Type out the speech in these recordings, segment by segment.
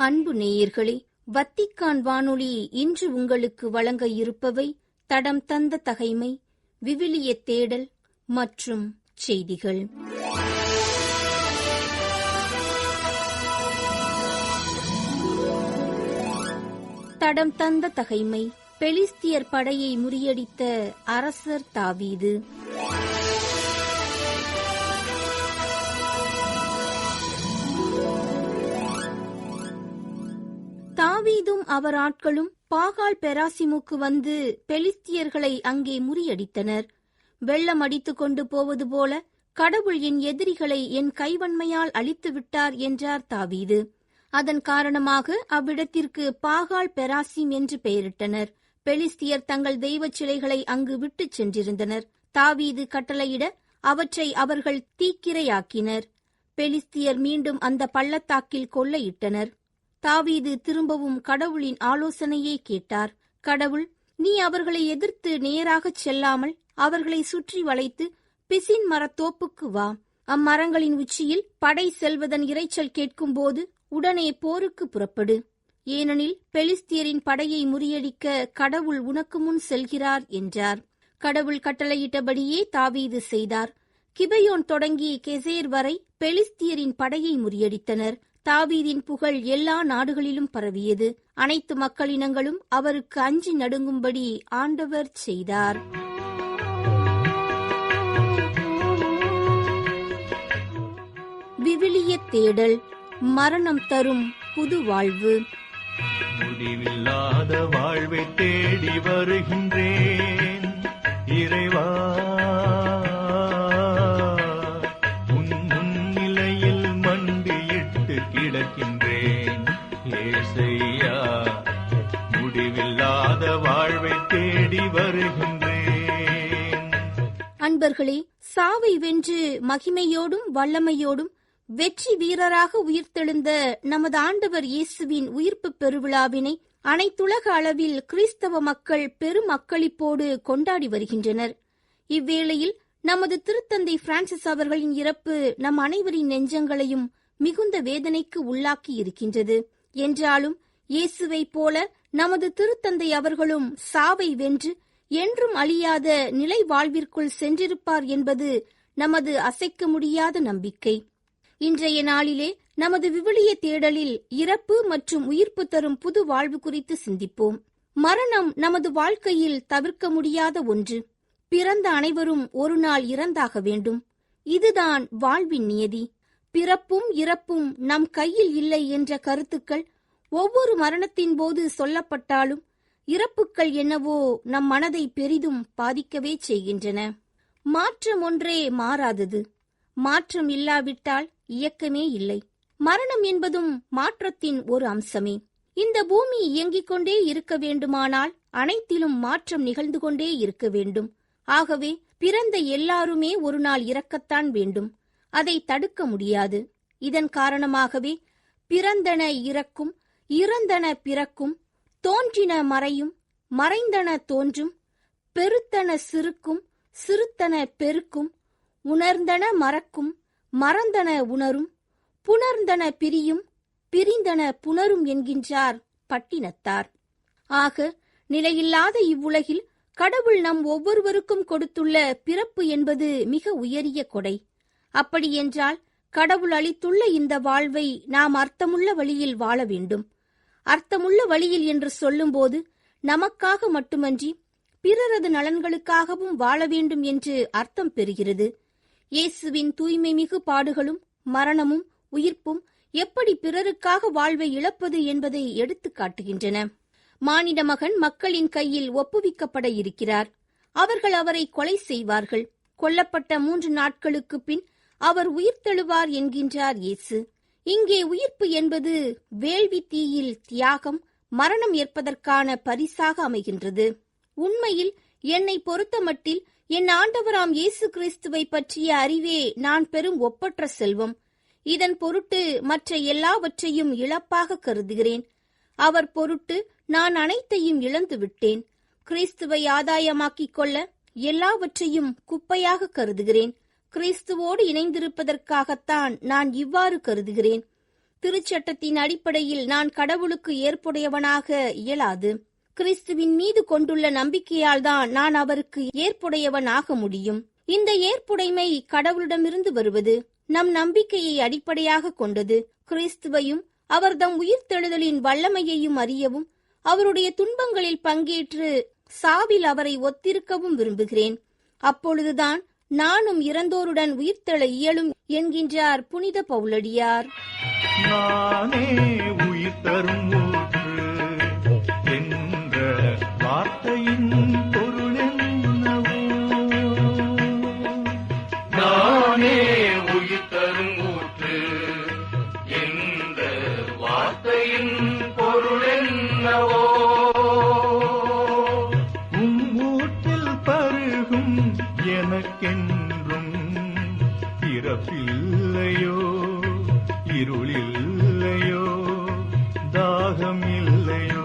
அன்பு நேயர்களே வத்திக்கான் வானொலி இன்று உங்களுக்கு வழங்க இருப்பவை தடம் தந்த தகைமை விவிலிய தேடல் மற்றும் செய்திகள். தடம் தந்த தகைமை பெலிஸ்தியர் படையை முறியடித்த அரசர் தாவீது. அவர் ஆட்களும் பாகால் பெராசிமுக்கு வந்து பெலிஸ்தியர்களை அங்கே முறியடித்தனர். வெள்ளம் அடித்துக் கொண்டு போவது போல கடவுள் என் எதிரிகளை என் கைவன்மையால் அழித்து விட்டார் என்றார் தாவீது. அதன் காரணமாக அவ்விடத்திற்கு பாகால் பெராசிம் என்று பெயரிட்டனர். பெலிஸ்தியர் தங்கள் தெய்வச் சிலைகளை அங்கு விட்டுச் சென்றிருந்தனர். தாவீது கட்டளையிட அவற்றை அவர்கள் தீக்கிரையாக்கினர். பெலிஸ்தியர் மீண்டும் அந்த பள்ளத்தாக்கில் கொள்ளையிட்டனர். தாவீது திரும்பவும் கடவுளின் ஆலோசனையை கேட்டார். கடவுள் நீ அவர்களை எதிர்த்து நேராகச் செல்லாமல் அவர்களை சுற்றி வளைத்து பிசின் மரத்தோப்புக்கு வா. அம்மரங்களின் உச்சியில் படை செல்வதன் இரைச்சல் கேட்கும்போது உடனே போருக்கு புறப்படு. ஏனெனில் பெலிஸ்தியரின் படையை முறியடிக்க கடவுள் உனக்கு முன் செல்கிறார் என்றார். கடவுள் கட்டளையிட்டபடியே தாவீது செய்தார். கிபையோன் தொடங்கி கெசேர் வரை பெலிஸ்தியரின் படையை முறியடித்தனர். தாவீதின் புகழ் எல்லா நாடுகளிலும் பரவியது. அனைத்து மக்களினங்களும் அவருக்கு அஞ்சி நடுங்கும்படி ஆண்டவர் செய்தார். விவிலிய தேடல் மரணம் தரும் புது வாழ்வு. முடிவில்லாத வாழ்வை தேடி வருகின்றேன் இறைவா. வாழ்வை தேடி வருகின்றேன். அன்பர்களே சாவை வென்று மகிமையோடும் வல்லமையோடும் வெற்றி வீரராக உயிர்த்தெழுந்த நமது ஆண்டவர் இயேசுவின் உயிர்ப்பு பெருவிழாவினை அனைத்துலக அளவில் கிறிஸ்தவ மக்கள் பெரும் அக்களிப்போடு கொண்டாடி வருகின்றனர். இவ்வேளையில் நமது திருத்தந்தை பிரான்சிஸ் அவர்களின் இறப்பு நம் அனைவரின் நெஞ்சங்களையும் மிகுந்த வேதனைக்கு உள்ளாக்கி இருக்கின்றது. என்றாலும் இயேசுவைப் போல நமது திருத்தந்தை அவர்களும் சாவை வென்று என்றும் அழியாத நிலை வாழ்விற்குள் சென்றிருப்பார் என்பது நமது அசைக்க முடியாத நம்பிக்கை. இன்றைய நாளிலே நமது விவிலிய தேடலில் இறப்பு மற்றும் உயிர்ப்பு தரும் புது வாழ்வு குறித்து சிந்திப்போம். மரணம் நமது வாழ்க்கையில் தவிர்க்க முடியாத ஒன்று. பிறந்த அனைவரும் ஒரு நாள் இறந்தாக வேண்டும். இதுதான் வாழ்வின் நியதி. பிறப்பும் இறப்பும் நம் கையில் இல்லை என்ற கருத்துக்கள் ஒவ்வொரு மரணத்தின் போது சொல்லப்பட்டாலும் இறப்புக்கள் என்னவோ நம் மனதை பெரிதும் பாதிக்கவே செய்கின்றன. மாற்றம் ஒன்றே மாறாதது. மாற்றம் இல்லாவிட்டால் இயக்கமே இல்லை. மரணம் என்பதும் மாற்றத்தின் ஒரு அம்சமே. இந்த பூமி இயங்கிக் கொண்டே இருக்க வேண்டுமானால் அனைத்திலும் மாற்றம் நிகழ்ந்து கொண்டே இருக்க வேண்டும். ஆகவே பிறந்த எல்லாருமே ஒரு நாள் இறக்கத்தான் வேண்டும். அதை தடுக்க முடியாது. இதன் காரணமாகவே பிறந்தன இறக்கும் இறந்தன பிறக்கும் தோன்றின மறையும் மறைந்தன தோன்றும் பெருத்தன சிறுக்கும் சிறுத்தன பெருக்கும் உணர்ந்தன மறக்கும் மறந்தன உணரும் புணர்ந்தன பிரியும் பிரிந்தன புணரும் என்கின்றார் பட்டினத்தார். ஆக நிலையில்லாத இவ்வுலகில் கடவுள் நம் ஒவ்வொருவருக்கும் கொடுத்துள்ள பிறப்பு என்பது மிக உயரிய கொடை. அப்படியென்றால் கடவுள் அளித்துள்ள இந்த வாழ்வை நாம் அர்த்தமுள்ள வழியில் வாழ வேண்டும். அர்த்தமுள்ள வழியில் என்று சொல்லும்போது நமக்காக மட்டுமன்றி பிறரது நலன்களுக்காகவும் வாழ வேண்டும் என்று அர்த்தம் பெறுகிறது. இயேசுவின் தூய்மை மிகு பாடுகளும் மரணமும் உயிர்ப்பும் எப்படி பிறருக்காக வாழ்வை இழப்பது என்பதை எடுத்துக் காட்டுகின்றன. மானிட மகன் மக்களின் கையில் ஒப்புவிக்கப்பட இருக்கிறார். அவர்கள் அவரை கொலை செய்வார்கள். கொல்லப்பட்ட மூன்று நாட்களுக்கு பின் அவர் உயிர்த்தெழுவார் என்கின்றார் இயேசு. இங்கே உயிர்ப்பு என்பது வேள்வி தீயில் தியாகம் மரணம் ஏற்பதற்கான பரிசாக அமைகின்றது. உண்மையில் என்னை பொறுத்தமட்டில் என் ஆண்டவராம் இயேசு கிறிஸ்துவை பற்றிய அறிவே நான் பெறும் ஒப்பற்ற செல்வம். இதன் பொருட்டு மற்ற எல்லாவற்றையும் இழப்பாக கருதுகிறேன். அவர் பொருட்டு நான் அனைத்தையும் இழந்து விட்டேன். கிறிஸ்துவை ஆதாயமாக்கிக் கொள்ள எல்லாவற்றையும் குப்பையாக கருதுகிறேன். கிறிஸ்துவோடு இணைந்திருப்பதற்காகத்தான் நான் இவ்வாறு கருதுகிறேன். திருச்சட்டத்தின் அடிப்படையில் நான் கடவுளுக்கு ஏற்புடையவனாக இயலாது. கிறிஸ்துவின் மீது கொண்டுள்ள நம்பிக்கையால் தான் நான் அவருக்கு ஏற்புடையவன் ஆக முடியும். இந்த ஏற்புடைமை கடவுளிடமிருந்து வருவது நம் நம்பிக்கையை அடிப்படையாக கொண்டது. கிறிஸ்துவையும் அவர்தம் உயிர்த்தெழுதலின் வல்லமையையும் அறியவும் அவருடைய துன்பங்களில் பங்கேற்று சாவில் அவரை ஒத்திருக்கவும் விரும்புகிறேன். அப்பொழுதுதான் நானும் இறந்தோருடன் உயிர்த்தெழ இயலும் என்கின்றார் புனித பவுலடியார். நானே உயிர் தரும் என்ற வார்த்தையின் பொருள் நானே உயிர் தரும் ஊற்று என்ற வார்த்தையின் பொருள் என்னவோ. பருகும் எனக்கென்றும் பிறப்பில்லையோ இருளில்லையோ தாகமில்லையோ.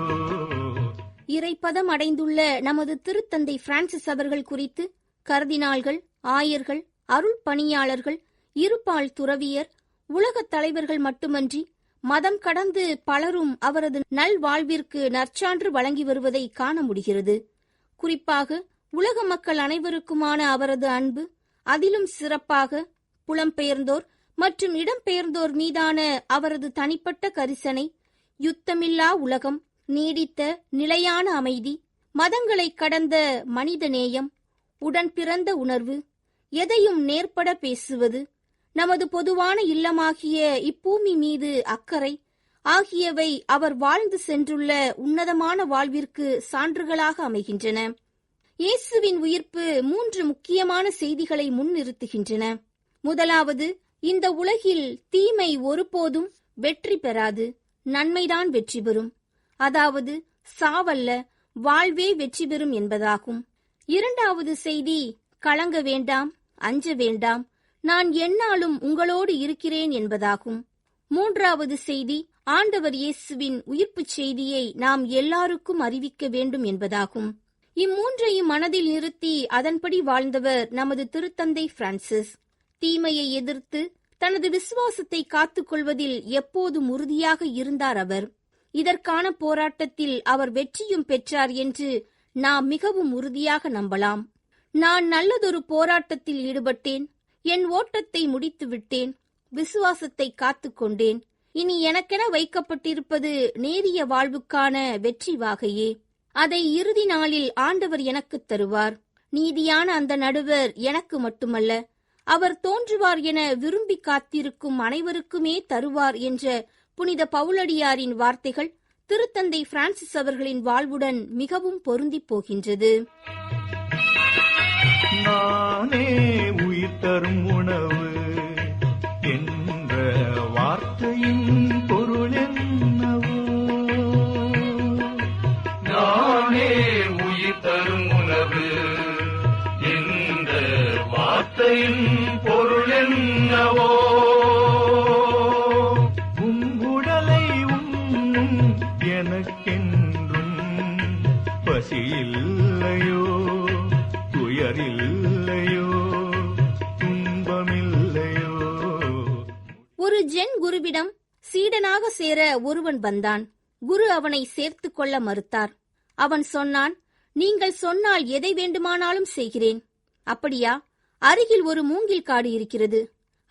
இறைப்பதம் அடைந்துள்ள நமது திருத்தந்தை பிரான்சிஸ் அவர்கள் குறித்து கர்தினால்கள் ஆயர்கள் அருள் பணியாளர்கள் இருபால் துறவியர் உலகத் தலைவர்கள் மட்டுமன்றி மதம் கடந்து பலரும் அவரது நல்வாழ்விற்கு நற்சான்று வழங்கி வருவதை காண முடிகிறது. குறிப்பாக உலக மக்கள் அனைவருக்குமான அவரது அன்பு அதிலும் சிறப்பாக புலம்பெயர்ந்தோர் மற்றும் இடம்பெயர்ந்தோர் மீதான அவரது தனிப்பட்ட கரிசனை யுத்தமில்லா உலகம் நீடித்த நிலையான அமைதி மதங்களை கடந்த மனித நேயம் உடன் பிறந்த உணர்வு எதையும் நேர்பட பேசுவது நமது பொதுவான இல்லமாகிய இப்பூமி மீது அக்கறை ஆகியவை அவர் வாழ்ந்து சென்றுள்ள உன்னதமான வாழ்விற்கு சான்றுகளாக அமைகின்றன. இயேசுவின் உயிர்ப்பு மூன்று முக்கியமான செய்திகளை முன்னிறுத்துகின்றன. முதலாவது இந்த உலகில் தீமை ஒருபோதும் வெற்றி பெறாது நன்மைதான் வெற்றி பெறும். அதாவது சாவல்ல வாழ்வே வெற்றி பெறும் என்பதாகும். இரண்டாவது செய்தி கலங்க வேண்டாம் அஞ்ச வேண்டாம் நான் என்னாலும் உங்களோடு இருக்கிறேன் என்பதாகும். மூன்றாவது செய்தி ஆண்டவர் இயேசுவின் உயிர்ப்புச் செய்தியை நாம் எல்லாருக்கும் அறிவிக்க வேண்டும் என்பதாகும். இம்மூன்றையும் மனதில் நிறுத்தி அதன்படி வாழ்ந்தவர் நமது திருத்தந்தை பிரான்சிஸ். தீமையை எதிர்த்து தனது விசுவாசத்தை காத்துக்கொள்வதில் எப்போதும் உறுதியாக இருந்தார் அவர்? இதற்கான போராட்டத்தில் அவர் வெற்றியும் பெற்றார் என்று நாம் மிகவும் உறுதியாக நம்பலாம். நான் நல்லதொரு போராட்டத்தில் ஈடுபட்டேன். என் ஓட்டத்தை முடித்து விட்டேன். விசுவாசத்தை காத்துக்கொண்டேன் இனி எனக்கென வைக்கப்பட்டிருப்பது நேரிய வாழ்வுக்கான வெற்றி வாகையே அதை இறுதி நாளில் ஆண்டவர் எனக்குத் தருவார். நீதியான அந்த நடுவர் எனக்கு மட்டுமல்ல அவர் தோன்றுவார் என விரும்பி காத்திருக்கும் அனைவருக்குமே தருவார் என்ற புனித பவுலடியாரின் வார்த்தைகள் திருத்தந்தை பிரான்சிஸ் அவர்களின் வாழ்வுடன் மிகவும் பொருந்தி போகின்றது. நானே உயிர் தரும் உணவு வார்த்தையின் பொருள் என்னவோ? உங்குடலை உண்ணும் எனக்கென்றும் பசியில்லையோ? துயரில்லையோ? துன்பமில்லையோ? ஒரு ஜென் குருவிடம் சீடனாக சேர ஒருவன் வந்தான். குரு அவனை சேர்த்து கொள்ள மறுத்தார். அவன் சொன்னான் நீங்கள் சொன்னால் எதை வேண்டுமானாலும் செய்கிறேன். அப்படியா? அருகில் ஒரு மூங்கில் காடு இருக்கிறது.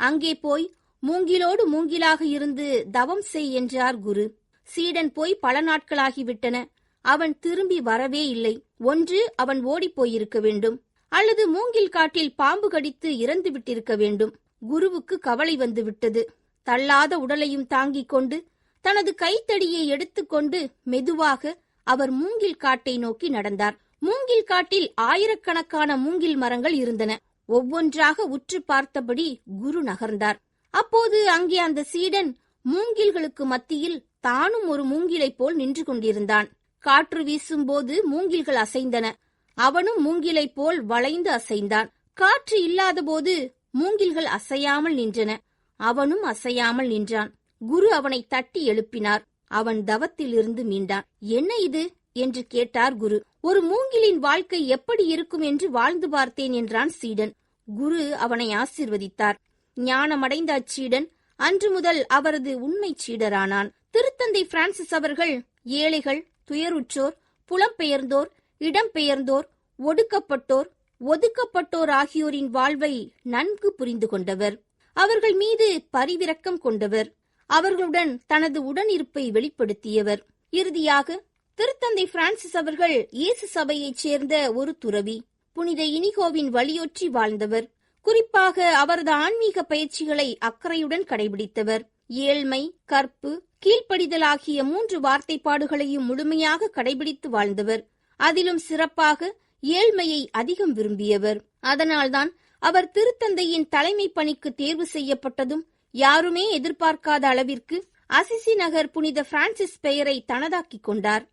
அங்கே போய் மூங்கிலோடு மூங்கிலாக இருந்து தவம் செய் என்றார் குரு. சீடன் போய் பல நாட்களாகிவிட்டன. அவன் திரும்பி வரவே இல்லை. ஒன்று அவன் ஓடிப் போயிருக்க வேண்டும். அல்லது மூங்கில் காட்டில் பாம்பு கடித்து இறந்து விட்டிருக்க வேண்டும். குருவுக்கு கவலை வந்துவிட்டது. தள்ளாத உடலையும் தாங்கிக் கொண்டு தனது கைத்தடியை எடுத்துக்கொண்டு மெதுவாக அவர் மூங்கில் காட்டை நோக்கி நடந்தார். மூங்கில் காட்டில் ஆயிரக்கணக்கான மூங்கில் மரங்கள் இருந்தன. ஒவ்வொன்றாக உற்று பார்த்தபடி குரு நகர்ந்தார். அப்போது அங்கே அந்த சீடன் மூங்கில்களுக்கு மத்தியில் தானும் ஒரு மூங்கிலைப் போல் நின்று கொண்டிருந்தான். காற்று வீசும்போது மூங்கில்கள் அசைந்தன. அவனும் மூங்கிலைப் போல் வளைந்து அசைந்தான். காற்று இல்லாதபோது மூங்கில்கள் அசையாமல் நின்றன. அவனும் அசையாமல் நின்றான். குரு அவனை தட்டி எழுப்பினார். அவன் தவத்திலிருந்து மீண்டான். என்ன இது? என்று கேட்டார் குரு. ஒரு மூங்கிலின் வாழ்க்கை எப்படி இருக்கும் என்று வாழ்ந்து பார்த்தேன் என்றான் சீடன். குரு அவனை ஆசிர்வதித்தார். ஞானமடைந்த அச்சீடன் அன்று முதல் அவரது உண்மை சீடரானான். திருத்தந்தை பிரான்சிஸ் அவர்கள் ஏழைகள் துயருற்றோர் புலம்பெயர்ந்தோர் இடம்பெயர்ந்தோர் ஒடுக்கப்பட்டோர் ஒதுக்கப்பட்டோர் ஆகியோரின் வாழ்வை நன்கு புரிந்து கொண்டவர். அவர்கள் மீது பரிவிரக்கம் கொண்டவர். அவர்களுடன் தனது உடனிருப்பை வெளிப்படுத்தியவர். இறுதியாக திருத்தந்தை பிரான்சிஸ் அவர்கள் இயேசு சபையைச் சேர்ந்த ஒரு துறவி புனித இனிகோவின் வழியொற்றி வாழ்ந்தவர். குறிப்பாக அவரது ஆன்மீக பயிற்சிகளை அக்கறையுடன் கடைபிடித்தவர். ஏழ்மை கற்பு கீழ்ப்படிதல் ஆகிய மூன்று வார்த்தைப்பாடுகளையும் முழுமையாக கடைபிடித்து வாழ்ந்தவர். அதிலும் சிறப்பாக ஏழ்மையை அதிகம் விரும்பியவர். அதனால்தான் அவர் திருத்தந்தையின் தலைமை பணிக்கு தேர்வு செய்யப்பட்டதும் யாருமே எதிர்பார்க்காத அளவிற்கு அசிசி நகர் புனித பிரான்சிஸ் பெயரை தனதாக்கிக் கொண்டார்.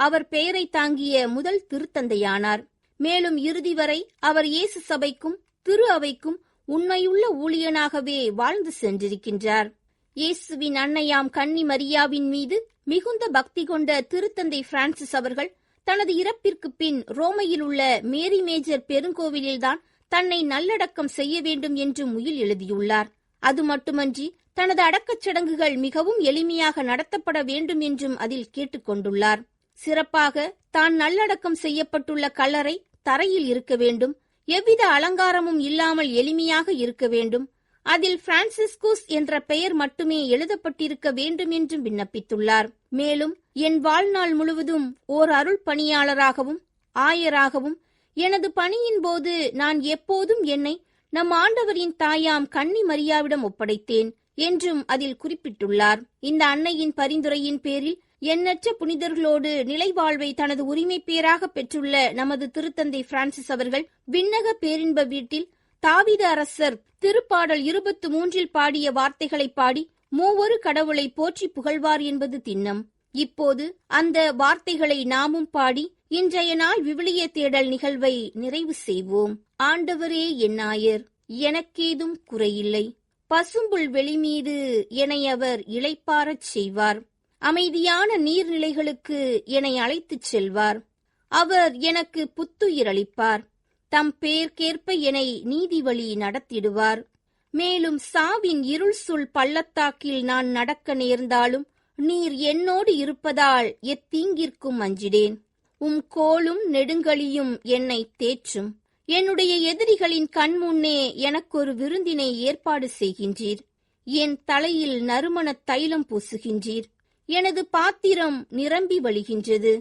அவர் பெயரை தாங்கிய முதல் திருத்தந்தையானார். மேலும் இறுதி வரை அவர் இயேசு சபைக்கும் திரு அவைக்கும் உண்மையுள்ள ஊழியனாகவே வாழ்ந்து சென்றிருக்கின்றார். இயேசுவின் அன்னையாம் கன்னி மரியாவின் மீது மிகுந்த பக்தி கொண்ட திருத்தந்தை பிரான்சிஸ் அவர்கள் தனது இறப்பிற்கு பின் ரோமையில் உள்ள மேரி மேஜர் பெருங்கோவிலில்தான் தன்னை நல்லடக்கம் செய்ய வேண்டும் என்று முயல் எழுதியுள்ளார். அது மட்டுமன்றி தனது அடக்கச் சடங்குகள் மிகவும் எளிமையாக நடத்தப்பட வேண்டும் என்றும் அதில் கேட்டுக்கொண்டுள்ளார் சிறப்பாக தான் நல்லடக்கம் செய்யப்பட்டுள்ள கல்லறை தரையில் இருக்க வேண்டும். எவ்வித அலங்காரமும் இல்லாமல் எளிமையாக இருக்க வேண்டும். அதில் பிரான்சிஸ்குஸ் என்ற பெயர் மட்டுமே எழுதப்பட்டிருக்க வேண்டும் என்றும் விண்ணப்பித்துள்ளார். மேலும் என் வாழ்நாள் முழுவதும் ஓர் அருள் பணியாளராகவும் ஆயராகவும் எனது பணியின் போது நான் எப்போதும் என்னை நம் ஆண்டவரின் தாயாம் கன்னி மரியாவிடம் ஒப்படைத்தேன் என்றும் அதில் குறிப்பிட்டுள்ளார். இந்த அன்னையின் பரிந்துரையின் பேரில் எண்ணற்ற புனிதர்களோடு நிலைவாழ்வை தனது உரிமை பேராக பெற்றுள்ள நமது திருத்தந்தை பிரான்சிஸ் அவர்கள் விண்ணக பேரின்ப வீட்டில் தாவித அரசர் திருப்பாடல் இருபத்து மூன்றில் பாடிய வார்த்தைகளை பாடி மூவொரு கடவுளை போற்றி புகழ்வார் என்பது திண்ணம். இப்போது அந்த வார்த்தைகளை நாமும் பாடி இன்றைய நாள் விவிலிய தேடல் நிகழ்வை நிறைவு செய்வோம். ஆண்டவரே என் நாயர் எனக்கேதும் குறையில்லை. பசும்புல் வெளிமீது என்னை அவர் இளைப்பாரச் செய்வார். அமைதியான நீர்நிலைகளுக்கு என்னை அழைத்துச் செல்வார். அவர் எனக்கு புத்துயிரளிப்பார் தம் பேர்க்கேற்ப என்னை நீதி வழி நடத்திடுவார். மேலும் சாவின் இருள் சுள் பள்ளத்தாக்கில் நான் நடக்க நேர்ந்தாலும் நீர் என்னோடு இருப்பதால் எத்தீங்கிற்கும் அஞ்சிடேன் உம் கோலும் நெடுங்கலியும் என்னை தேற்றும். என்னுடைய எதிரிகளின் கண்முன்னே எனக்கொரு விருந்தினை ஏற்பாடு செய்கின்றீர். என் தலையில் நறுமணத் தைலம் பூசுகின்றீர். எனது பாத்திரம் நிரம்பி வழிகின்றது.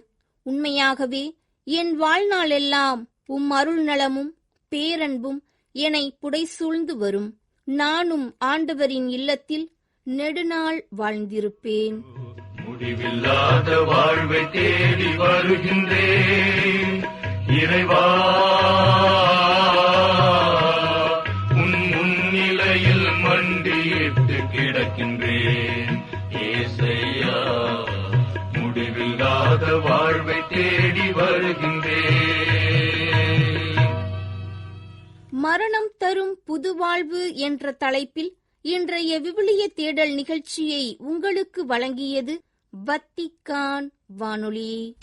உண்மையாகவே என் வாழ்நாளெல்லாம் உம் அருள் நலமும் பேரன்பும் என்னை புடைசூழ்ந்து வரும். நானும் ஆண்டவரின் இல்லத்தில் நெடுநாள் வாழ்ந்திருப்பேன். முடிவில்லாத வாழ்வை தேடி வருகின்றேன். இறைவா மரணம் தரும் புது வாழ்வு என்ற தலைப்பில் இன்றைய விவிலிய தேடல் நிகழ்ச்சியை உங்களுக்கு வழங்கியது வத்திக்கான் வானொலி.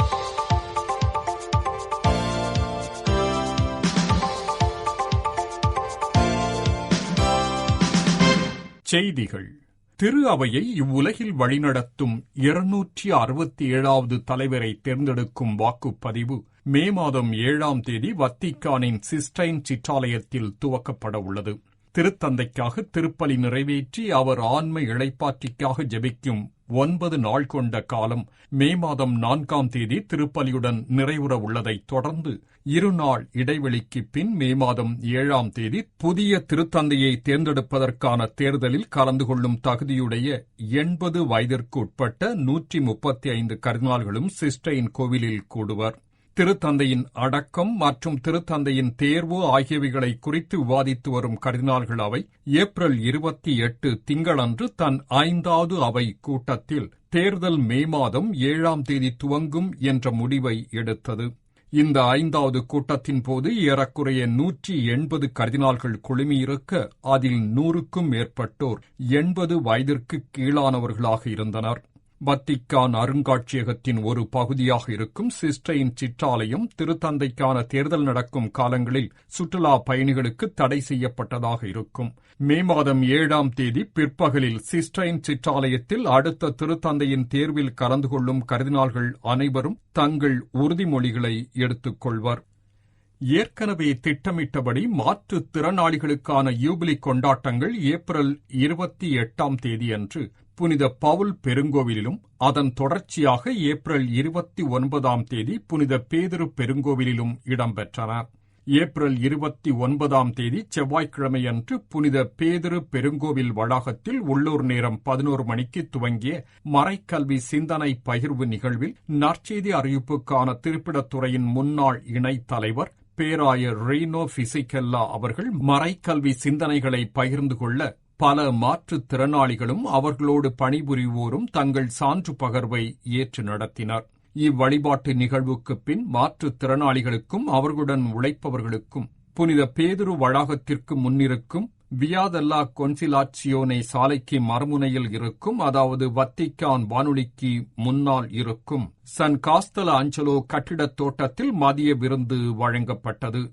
செய்திகள். திரு அவையை இவ்வுலகில் வழிநடத்தும் இருநூற்றி அறுபத்தி ஏழாவது தலைவரை தேர்ந்தெடுக்கும் வாக்குப்பதிவு மே மாதம் ஏழாம் தேதி வத்திக்கானின் சிஸ்டைன் சிற்றாலயத்தில் துவக்கப்பட உள்ளது. திருத்தந்தைக்காக திருப்பலி நிறைவேற்றி அவர் ஆன்மை இளைப்பாற்றிக்காக ஜெபிக்கும் ஒன்பது நாள் கொண்ட காலம் மே மாதம் நான்காம் தேதி திருப்பலியுடன் நிறைவுற உள்ளதைத் தொடர்ந்து இருநாள் இடைவெளிக்கு பின் மே மாதம் ஏழாம் தேதி புதிய திருத்தந்தையை தேர்ந்தெடுப்பதற்கான தேர்தலில் கலந்து கொள்ளும் தகுதியுடைய எண்பது வயதிற்கு உட்பட்ட நூற்றி முப்பத்தி ஐந்து கர்தினால்களும் சிஸ்டைன் கோவிலில் கூடுவர். திருத்தந்தையின் அடக்கம் மற்றும் திருத்தந்தையின் தேர்வு ஆகியவைகளை குறித்து விவாதித்து வரும் கர்தினால்கள் அவை ஏப்ரல் இருபத்தி எட்டு திங்களன்று தன் ஐந்தாவது அவை கூட்டத்தில் தேர்தல் மே மாதம் ஏழாம் தேதி துவங்கும் என்ற முடிவை எடுத்தது. இந்த ஐந்தாவது கூட்டத்தின் போது ஏறக்குறைய நூற்றி எண்பது கர்தினால்கள் குழுமியிருக்க அதில் நூறுக்கும் மேற்பட்டோர் எண்பது வயதிற்கு கீழானவர்களாக இருந்தனர். வத்திக்கான் அருங்காட்சியகத்தின் ஒரு பகுதியாக இருக்கும் சிஸ்டைன் சிற்றாலயம் திருத்தந்தைக்கான தேர்தல் நடக்கும் காலங்களில் சுற்றுலா பயணிகளுக்கு தடை செய்யப்பட்டதாக இருக்கும். மே மாதம் ஏழாம் தேதி பிற்பகலில் சிஸ்டைன் சிற்றாலயத்தில் அடுத்த திருத்தந்தையின் தேர்வில் கலந்து கொள்ளும் கருதினால்கள் அனைவரும் தங்கள் உறுதிமொழிகளை எடுத்துக் கொள்வர். ஏற்கனவே திட்டமிட்டபடி மாற்றுத் திறனாளிகளுக்கான யூபிலி கொண்டாட்டங்கள் ஏப்ரல் இருபத்தி எட்டாம் தேதியன்று புனித பவுல் பெருங்கோவிலிலும் அதன் தொடர்ச்சியாக ஏப்ரல் இருபத்தி ஒன்பதாம் தேதி புனித பேதுரு பெருங்கோவிலிலும் இடம்பெற்றன. ஏப்ரல் இருபத்தி ஒன்பதாம் தேதி செவ்வாய்க்கிழமையன்று புனித பேதுரு பெருங்கோவில் வளாகத்தில் உள்ளூர் நேரம் பதினோரு மணிக்கு துவங்கிய மறைக்கல்வி சிந்தனை பகிர்வு நிகழ்வில் நற்செய்தி அறிவிப்புக்கான திருப்பிடத்துறையின் முன்னாள் இணைத் தலைவர் பேராயர் ரீனோ பிசிகெல்லா அவர்கள் மறைக்கல்வி சிந்தனைகளை பகிர்ந்து கொள்ள பல மாற்றுத் திறனாளிகளும் அவர்களோடு பணிபுரிவோரும் தங்கள் சான்று பகர்வை ஏற்று நடத்தினர். இவ்வழிபாட்டு நிகழ்வுக்குப் பின் மாற்றுத் திறனாளிகளுக்கும் அவர்களுடன் உழைப்பவர்களுக்கும் புனித பேதுரு வளாகத்திற்கு முன்னிருக்கும் வியாதல்லா கொன்சிலாட்சியோனை சாலைக்கு மறுமுனையில் இருக்கும் அதாவது வத்திக்கான் வானொலிக்கு முன்னால் இருக்கும் சன் காஸ்தல அஞ்சலோ கட்டிடத் தோட்டத்தில் மதிய விருந்து வழங்கப்பட்டது.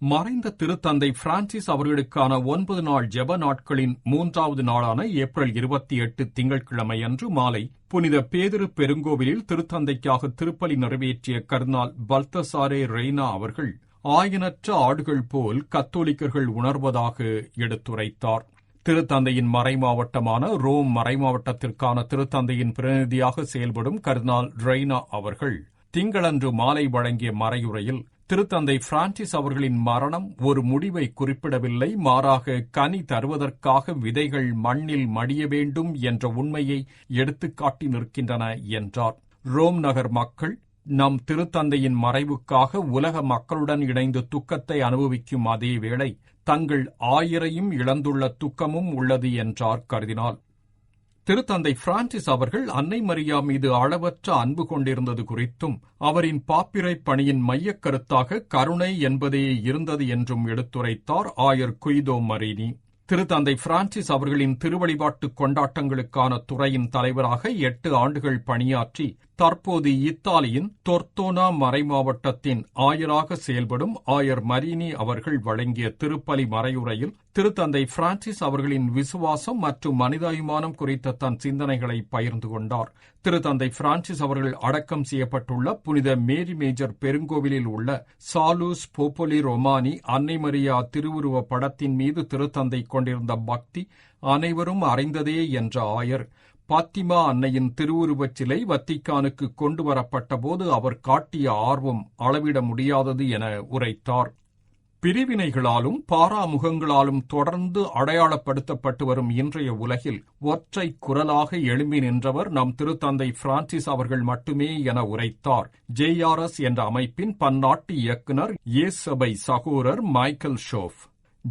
மறைந்த திருத்தந்தை பிரான்சிஸ் அவர்களுக்கான ஒன்பது நாள் ஜெப நாட்களின் மூன்றாவது நாளான ஏப்ரல் இருபத்தி எட்டு திங்கட்கிழமையன்று மாலை புனித பேதிரு பெருங்கோவிலில் திருத்தந்தைக்காக திருப்பலி நிறைவேற்றிய கர்னால் பல்தசாரே ரெய்னா அவர்கள் ஆயனற்ற ஆடுகள் போல் கத்தோலிக்கர்கள் உணர்வதாக எடுத்துரைத்தார். திருத்தந்தையின் மறைமாவட்டமான ரோம் மறைமாவட்டத்திற்கான திருத்தந்தையின் பிரதிநிதியாக செயல்படும் கர்னால் ரெய்னா அவர்கள் திங்களன்று மாலை வழங்கிய மறையுரையில் திருத்தந்தை பிரான்சிஸ் அவர்களின் மரணம் ஒரு முடிவை குறிப்பிடவில்லை. மாறாக கனி தருவதற்காக விதைகள் மண்ணில் மடிய வேண்டும் என்ற உண்மையை எடுத்துக்காட்டி நிற்கின்றன என்றார். ரோம் நகர் மக்கள் நம் திருத்தந்தையின் மறைவுக்காக உலக மக்களுடன் இணைந்து துக்கத்தை அனுபவிக்கும் அதே வேளை தங்கள் ஆயிரையும் இழந்துள்ள துக்கமும் உள்ளது என்றார் கருதினால் திருத்தந்தை பிரான்சிஸ் அவர்கள் அன்னை மரியா மீது அளவற்ற அன்பு கொண்டிருந்தது குறித்தும் அவரின் பாப்பிரை பணியின் மையக் கருத்தாக கருணை என்பதே இருந்தது என்றும் எடுத்துரைத்தார் ஆயர் குய்தோ மரீனி. திருத்தந்தை பிரான்சிஸ் அவர்களின் திருவழிபாட்டு கொண்டாட்டங்களுக்கான துறையின் தலைவராக எட்டு ஆண்டுகள் பணியாற்றி தற்போது இத்தாலியின் தொர்த்தோனா மறைமாவட்டத்தின் ஆயராக செயல்படும் ஆயர் மரீனி அவர்கள் வழங்கிய திருப்பலி மறையுரையில் திருத்தந்தை பிரான்சிஸ் அவர்களின் விசுவாசம் மற்றும் மனிதாயுமானம் குறித்த தன் சிந்தனைகளை பகிர்ந்து கொண்டார். திருத்தந்தை பிரான்சிஸ் அவர்கள் அடக்கம் செய்யப்பட்டுள்ள புனித மேரி மேஜர் பெருங்கோவிலில் உள்ள சாலூஸ் போப்போலி ரொமானி அன்னை மரியா திருவுருவ படத்தின் மீது திருத்தந்தை கொண்டிருந்த பக்தி அனைவரும் அறிந்ததே என்ற ஆயர். பாத்திமா அன்னையின் திருவுருவச் சிலை வத்திக்கானுக்கு கொண்டு வரப்பட்டபோது அவர் காட்டிய ஆர்வம் அளவிட முடியாதது என உரைத்தார். பிரிவினைகளாலும் பாராமுகங்களாலும் தொடர்ந்து அடையாளப்படுத்தப்பட்டு வரும் இன்றைய உலகில் ஒற்றை குரலாக எழும்பி நின்றவர் நம் திருத்தந்தை பிரான்சிஸ் அவர்கள் மட்டுமே என உரைத்தார். ஜேஆர்எஸ் என்ற அமைப்பின் பன்னாட்டு இயக்குனர் ஏசபை சகோரர் மைக்கேல் ஷோஃப்.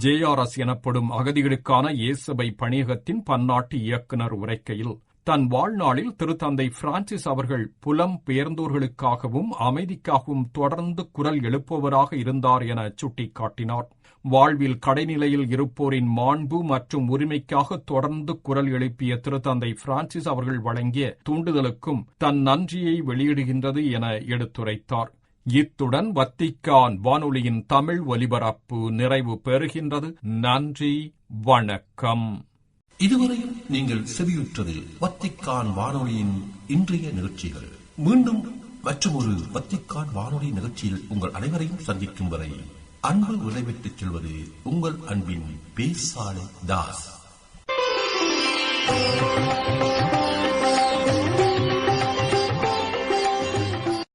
ஜேஆர்எஸ் எனப்படும் அகதிகளுக்கான இயேசபை பணியகத்தின் பன்னாட்டு இயக்குனர் உரைக்கையில் தன் வாழ்நாளில் திருத்தந்தை பிரான்சிஸ் அவர்கள் புலம் பெயர்ந்தோர்களுக்காகவும் அமைதிக்காகவும் தொடர்ந்து குரல் எழுப்புவராக இருந்தார் என சுட்டிக்காட்டினார். வாழ்வில் கடைநிலையில் இருப்போரின் மாண்பு மற்றும் உரிமைக்காக தொடர்ந்து குரல் எழுப்பிய திருத்தந்தை பிரான்சிஸ் அவர்கள் வழங்கிய தூண்டுதலுக்கும் தன் நன்றியை வெளியிடுகின்றது என எடுத்துரைத்தார். இத்துடன் வத்திக்கான் வானொலியின் தமிழ் ஒலிபரப்பு நிறைவு பெறுகின்றது. நன்றி வணக்கம். இதுவரையும் நீங்கள் செவியுற்றது வத்திக்கான் வானொலியின் இன்றைய நிகழ்ச்சிகள். மீண்டும் மற்றொரு வத்திக்கான் வானொலி நிகழ்ச்சியில் உங்கள் அனைவரையும் சந்திக்கும் வரை அன்பு விடைபெற்றுச் செல்வது உங்கள் அன்பின் பேசாலை தாஸ்.